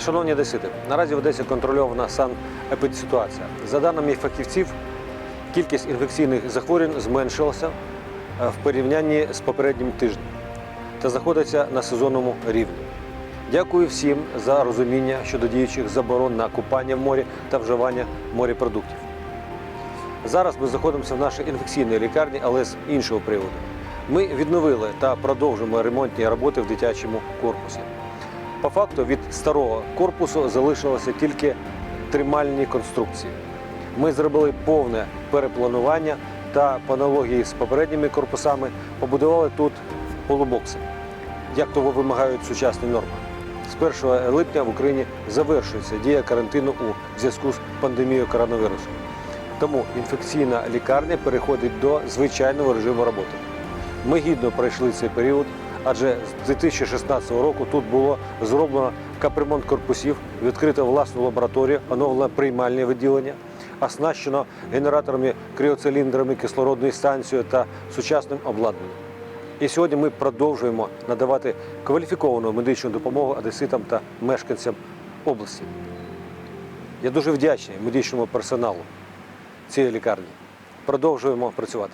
Шановні одесити, наразі в Одесі контрольована санепідситуація. За даними фахівців, кількість інфекційних захворювань зменшилася е, в порівнянні з попереднім тижнем та знаходиться на сезонному рівні. Дякую всім за розуміння щодо діючих заборон на купання в морі та вживання морепродуктів. Зараз ми знаходимося в нашій інфекційній лікарні, але з іншого приводу. Ми відновили та продовжуємо ремонтні роботи в дитячому корпусі. По факту від старого корпусу залишилося тільки тримальні конструкції. Ми зробили повне перепланування та по аналогії з попередніми корпусами побудували тут полубокси, як того вимагають сучасні норми. З 1 липня в Україні завершується дія карантину у зв'язку з пандемією коронавірусу. Тому інфекційна лікарня переходить до звичайного режиму роботи. Ми гідно пройшли цей період, адже з 2016 року тут було зроблено капремонт корпусів, відкрито власну лабораторію, оновлено приймальне відділення, оснащено генераторами, кріоциліндрами, кислородною станцією та сучасним обладнанням. І сьогодні ми продовжуємо надавати кваліфіковану медичну допомогу одеситам та мешканцям області. Я дуже вдячний медичному персоналу цієї лікарні. Продовжуємо працювати.